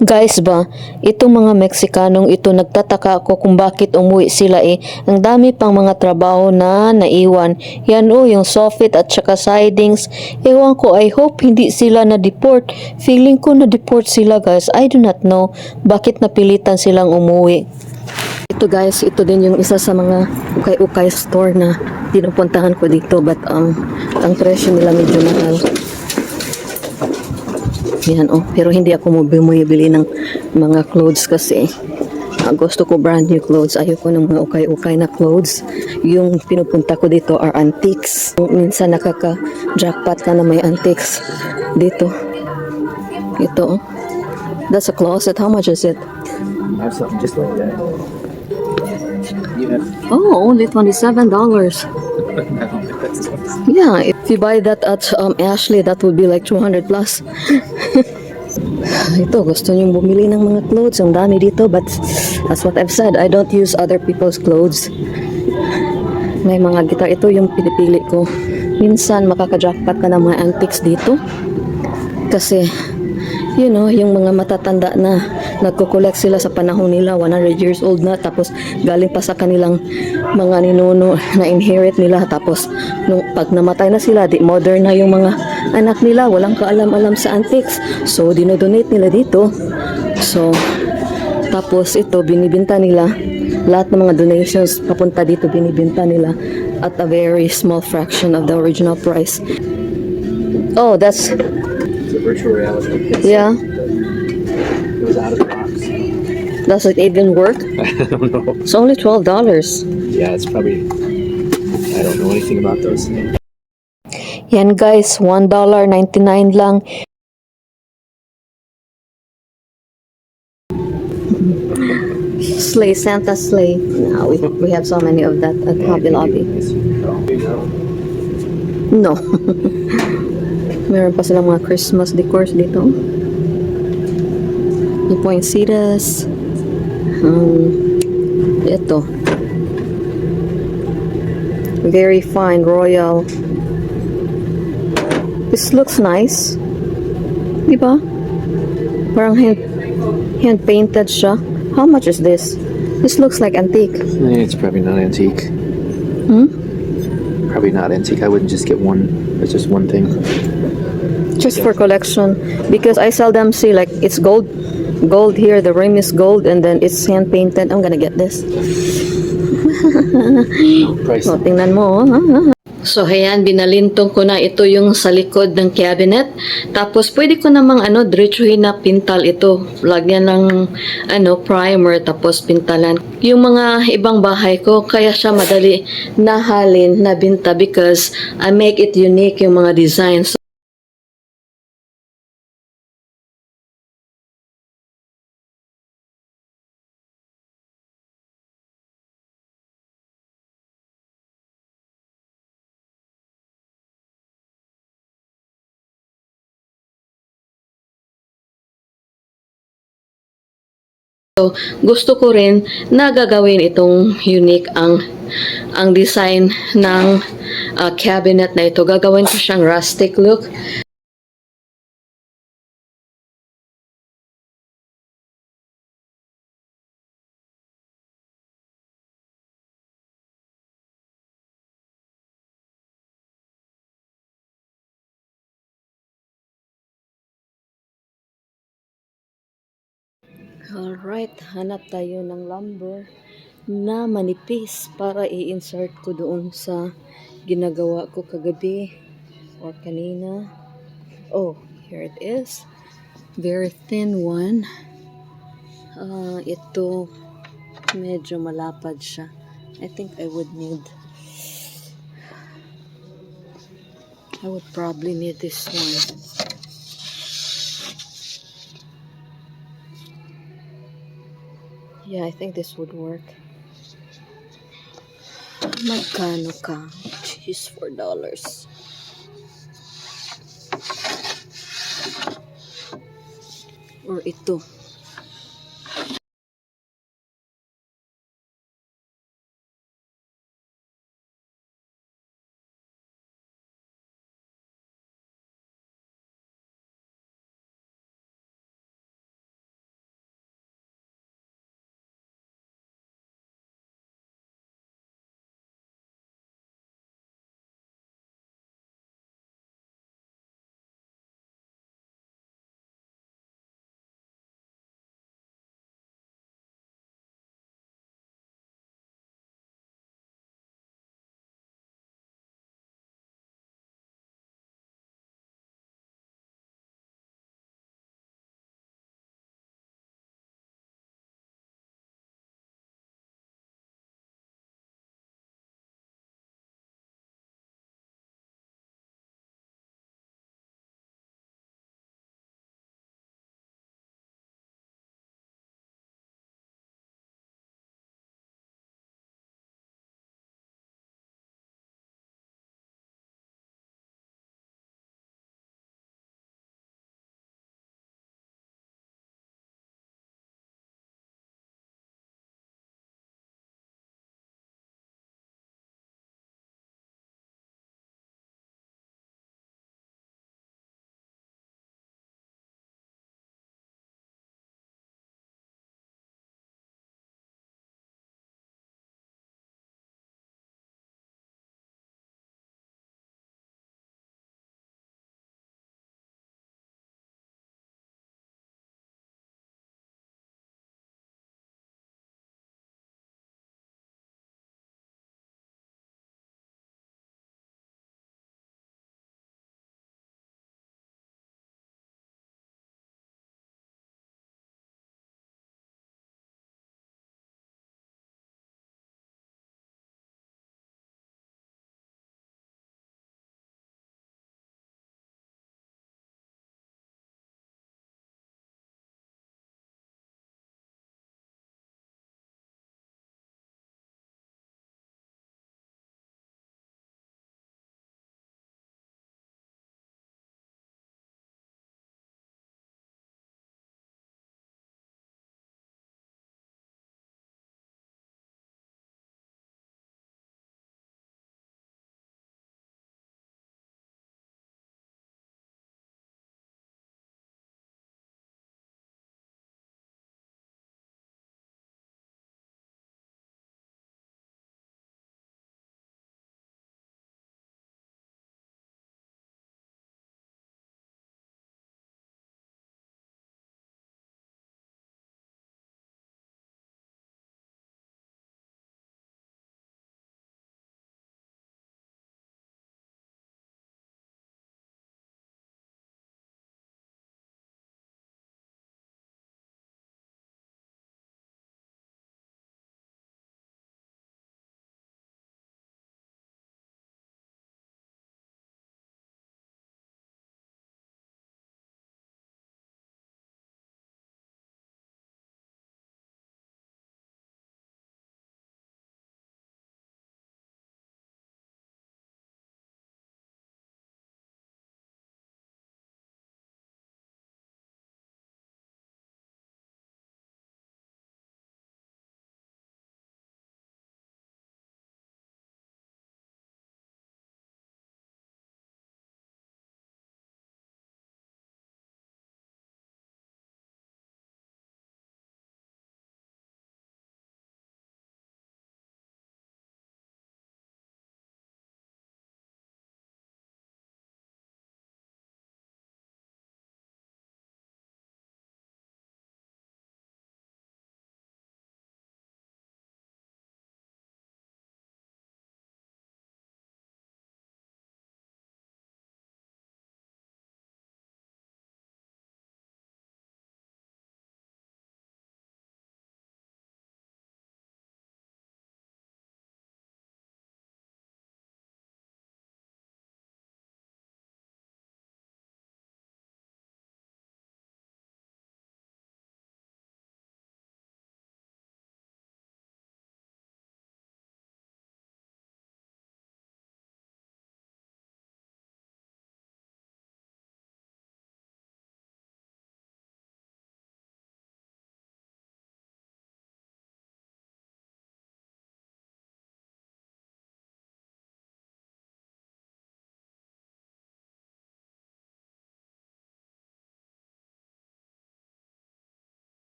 Guys ba, itong mga Meksikanong ito nagtataka ako kung bakit umuwi sila eh. Ang dami pang mga trabaho na naiwan. Yan o, yung soffit at saka sidings. Ewan ko, I hope hindi sila na-deport. Feeling ko na-deport sila guys. I do not know bakit napilitan silang umuwi. Ito guys, ito din yung isa sa mga ukay-ukay store na pinupuntahan ko dito but um, ang presyo nila medyo mahal. Yan oh, pero hindi ako bumibili ng mga clothes kasi ah, gusto ko brand new clothes. Ayoko ng mga ukay-ukay na clothes. Yung pinupunta ko dito are antiques. Minsan nakaka-jackpot ka na may antiques dito. Ito oh. That's a closet. How much is it? I have something just like that. Have Oh, only $27. Yeah, if you buy that at um, Ashley, that would be like 200 plus. Ito, gusto niyong bumili ng mga clothes. Ang dami dito, but as what I've said, I don't use other people's clothes. May mga guitar. Ito yung pinipili ko. Minsan, makaka-jackpot ka ng mga antiques dito. Kasi, you know, yung mga matatanda na nagko-collect sila sa panahon nila, 100 years old na, tapos galing pa sa kanilang mga ninuno na inherit nila, tapos nung pag namatay na sila, di modern na yung mga anak nila, walang kaalam-alam sa antiques. So, dinodonate nila dito. So, tapos ito, binibinta nila, lahat ng mga donations papunta dito, binibinta nila at a very small fraction of the original price. Oh, that's, it's a virtual reality. It's, yeah, does it even work? I don't know. It's only $12. Yeah, it's probably. I don't know anything about those. Yan guys, $1.99 lang. Sleigh, Santa sleigh. Now we, we have so many of that at Hobby Lobby. No. Meron pa silang mga Christmas decors dito. Yung poinsettias. Um, ito. Very fine, royal. This looks nice. Di ba? Parang hand, hand painted siya. How much is this? This looks like antique. It's probably not antique. Hmm? Probably not antique. I wouldn't just get one. It's just one thing. Just for collection. Because I seldom see like it's gold. Gold here, the rim is gold and then it's hand painted. I'm gonna get this. Price. So, tingnan mo. oh. So, ayan, binalintong ko na ito yung sa likod ng cabinet. Tapos, pwede ko namang, ano, diretsuhin na pintal ito. Lagyan ng, ano, primer, tapos pintalan. Yung mga ibang bahay ko, kaya siya madali nahalin na binta because I make it unique yung mga designs. Gusto ko rin na gagawin itong unique ang ang design ng ah, cabinet na ito. Gagawin ko siyang rustic look. Alright, hanap tayo ng lumber na manipis para i-insert ko doon sa ginagawa ko kagabi or kanina. Oh, here it is. Very thin one. Ah, ito medyo malapad siya. I think I would need I would probably need this one. Yeah, I think this would work. Magkano ka? Jeez, four dollars. Or ito.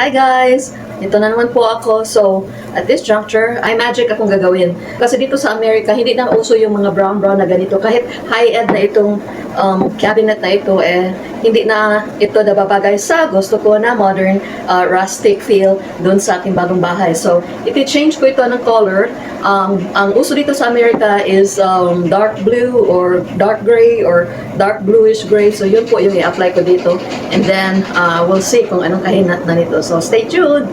Hi guys! Ito na naman po ako. So, at this juncture, ay magic akong gagawin. Kasi dito sa Amerika, hindi na uso yung mga brown-brown na ganito. Kahit high-end na itong um, cabinet na ito, eh, hindi na ito nababagay sa gusto ko na modern, uh, rustic feel dun sa aking bagong bahay. So, iti-change ko ito ng color. Um, ang uso dito sa Amerika is um, dark blue or dark gray or dark bluish gray. So, yun po yung i-apply ko dito. And then, uh, we'll see kung anong kahinat na nito. So, stay tuned!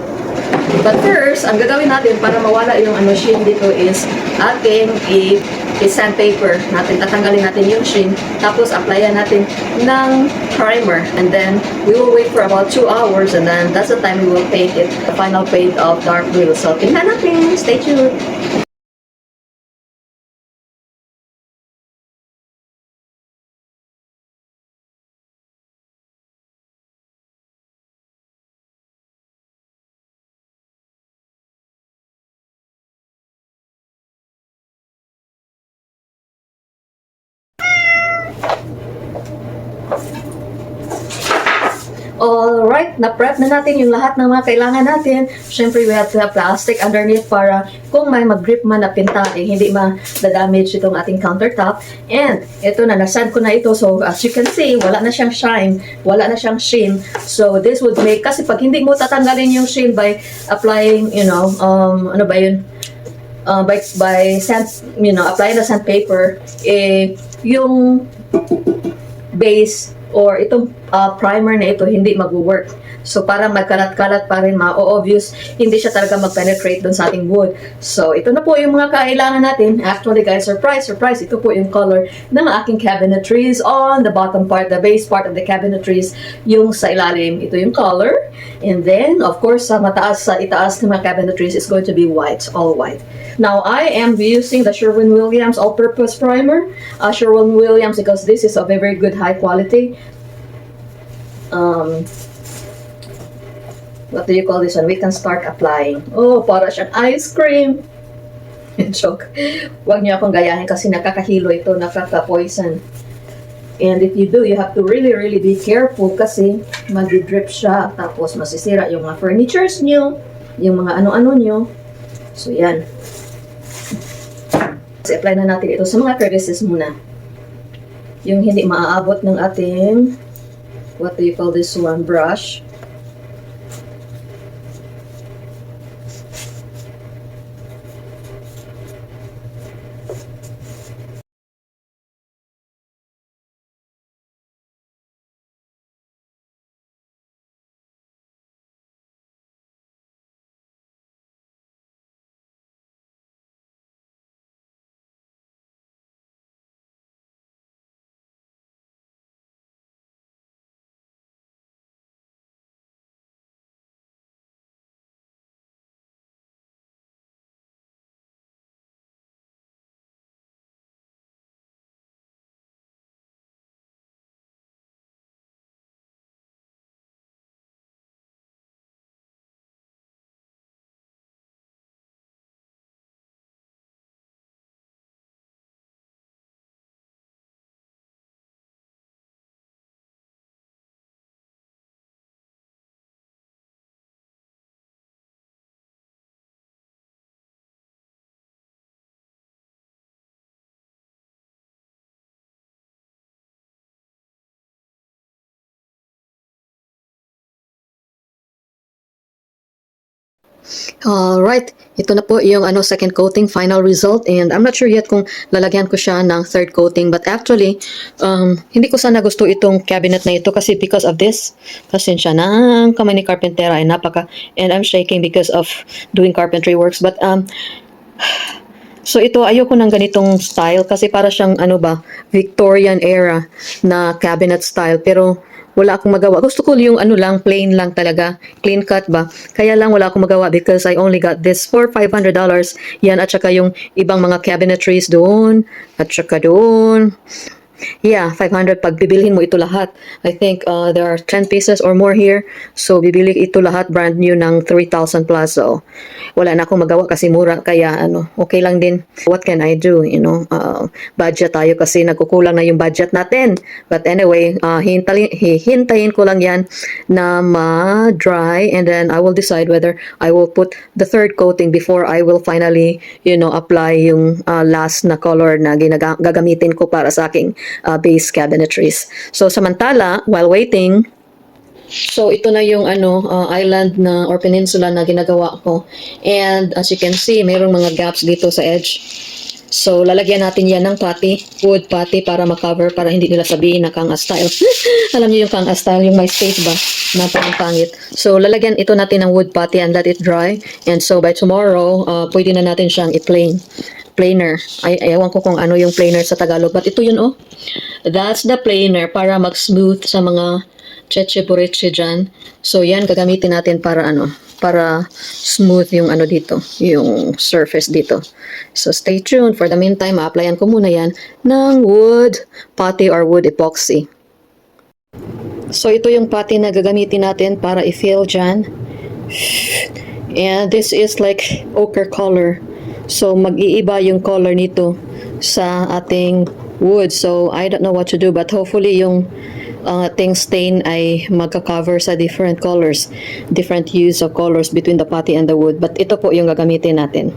But first, ang gagawin natin para mawala yung ano sheen dito is ating i- i-sandpaper natin. Tatanggalin natin yung sheen. Tapos, applyan natin ng primer. And then, we will wait for about 2 hours and then that's the time we will paint it. The final paint of dark blue. So, tingnan natin. Stay tuned. Na-prep na natin yung lahat ng mga kailangan natin. Siyempre, we have to have plastic underneath para kung may mag-grip man na pinta, eh, hindi ma-damage itong ating countertop. And, ito na, nasad ko na ito. So, as you can see, wala na siyang shine, wala na siyang sheen. So, this would make, kasi pag hindi mo tatanggalin yung sheen by applying, you know, um, ano ba yun? uh, by by sand you know applying the sandpaper eh yung base or itong uh, primer na ito hindi magwo-work. So parang magkalat-kalat pa rin ma-obvious hindi siya talaga mag-penetrate dun sa ating wood. So ito na po yung mga kailangan natin. Actually guys, surprise, surprise, ito po yung color ng aking cabinetries on the bottom part, the base part of the cabinetries, yung sa ilalim. Ito yung color. And then, of course, sa mataas, sa itaas ng mga cabinetries is going to be white, all white. Now, I am using the Sherwin-Williams All-Purpose Primer. Uh, Sherwin-Williams because this is of a very good high quality. Um, what do you call this one? We can start applying. Oh, para siyang ice cream. Joke. Huwag niyo akong gayahin kasi nakakahilo ito, nakaka-poison. And if you do, you have to really, really be careful kasi mag-drip siya tapos masisira yung mga furnitures niyo, yung mga ano-ano niyo. So, yan. So, apply na natin ito sa mga crevices muna. Yung hindi maaabot ng ating what do you call this one? Brush. Alright, ito na po yung ano second coating final result. And I'm not sure yet kung lalagyan ko siya ng third coating. But actually um, hindi ko sana gusto itong cabinet na ito kasi because of this. Pasensya ng kamay ni Carpentera ay napaka and I'm shaking because of doing carpentry works. But um So ito ayoko ng ganitong style kasi para siyang ano ba Victorian era na cabinet style. Pero wala akong magawa. Gusto ko yung ano lang plain lang talaga, clean cut ba. Kaya lang wala akong magawa because I only got this for $500. Yan at saka yung ibang mga cabinetries doon at saka doon Yeah, 500 pag bibilhin mo ito lahat. I think uh, there are 10 pieces or more here. So bibili ito lahat brand new ng 3,000 plus. So wala na akong magawa kasi mura kaya ano, okay lang din. What can I do, you know? Uh, budget tayo kasi nagkukulang na yung budget natin. But anyway, uh, hintayin, hintayin ko lang yan na ma-dry and then I will decide whether I will put the third coating before I will finally, you know, apply yung uh, last na color na gagamitin ko para sa aking uh, base cabinetries. So samantala, while waiting, So ito na yung ano uh, island na or peninsula na ginagawa ko. And as you can see, mayroong mga gaps dito sa edge. So lalagyan natin yan ng putty, wood putty para makover para hindi nila sabihin na kang style. Alam niyo yung kang style, yung my space ba? Napakang pangit. So lalagyan ito natin ng wood putty and let it dry. And so by tomorrow, uh, pwede na natin siyang i-plane planer. Ay, ewan ko kung ano yung planer sa Tagalog. But ito yun, oh. That's the planer para mag-smooth sa mga cheche bureche dyan. So, yan, gagamitin natin para ano, para smooth yung ano dito, yung surface dito. So, stay tuned. For the meantime, ma-applyan ko muna yan ng wood putty or wood epoxy. So, ito yung putty na gagamitin natin para i-fill dyan. And this is like ochre color. So, mag-iiba yung color nito sa ating wood. So, I don't know what to do but hopefully yung ang ating stain ay magka-cover sa different colors, different use of colors between the putty and the wood. But ito po yung gagamitin natin.